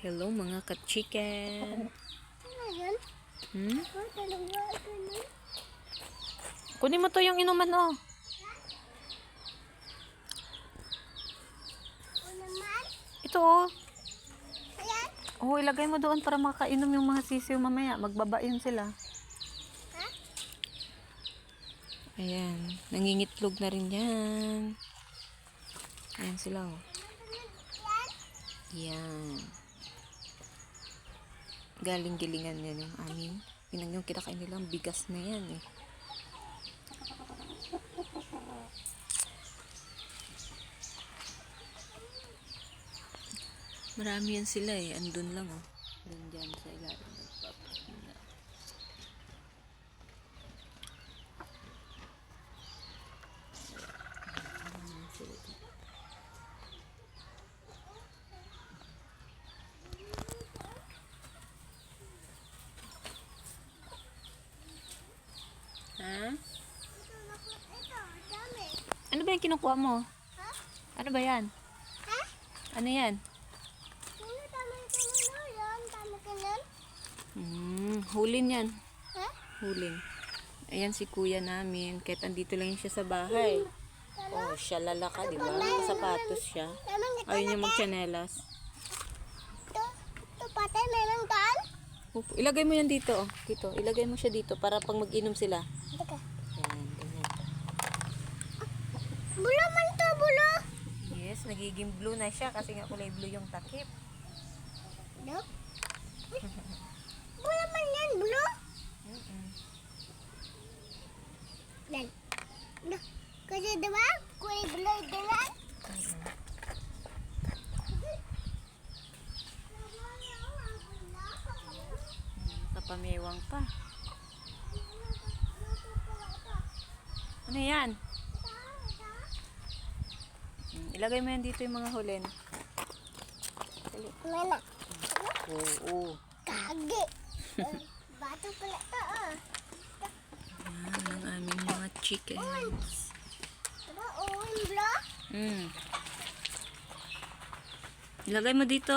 Hello mga ka-chicken. Hmm? Kunin mo to yung inuman oh. Ito oh. Oh, ilagay mo doon para makainom yung mga sisiw mamaya. Magbaba yun sila. Ayan. Nangingitlog na rin yan. Ayan sila oh. Yan. Yan. Galing gilingan yan yung amin. Yun yung kinakain nilang bigas na yan eh. Marami yan sila eh. Andun lang oh. Andun dyan sa ilalim. Nagpapahinga. Ayan sila dito. Ano ba yung kinukuha mo? Ha? Ano ba yan? Ha? Ano yan? Ano tama ito na yan? Tama ka yan? Hmm, hulin yan. Ha? Hulin. Ayan si kuya namin. Kahit andito lang yun siya sa bahay. Oh, siya lalaka, di ba? Sapatos siya. Niya na magchanelas. Ito, ito patay, meron. Upo, ilagay mo yan dito, oh. Dito, ilagay mo siya dito para pag mag-inom sila. Ito ka. Yan, ganyan. Bulo man to, bulo. Nagiging blue na siya kasi nga kulay blue yung takip. No? Bulo man yan, bulo. Yan. No. Kasi diba, kulay bulo ito yan. Kapamewang pa. Ano yan? Ilagay mo yan dito yung mga hulin. Dali. Mana? Oo. oo. Kagi. Bato pala to, ah. Yan ang aming mga chickens. Diba, oh, yung bulo? Hmm. Ilagay mo dito.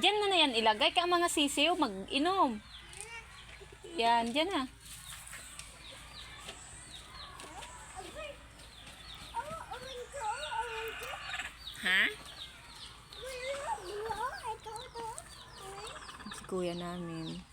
Diyan mo na yan ilagay ka ang mga sisiw mag-inom. Yan, diyan na. Oh, orange ko, oh, orange. Ha? Bulo, bulo, ito, ito. Si kuya namin.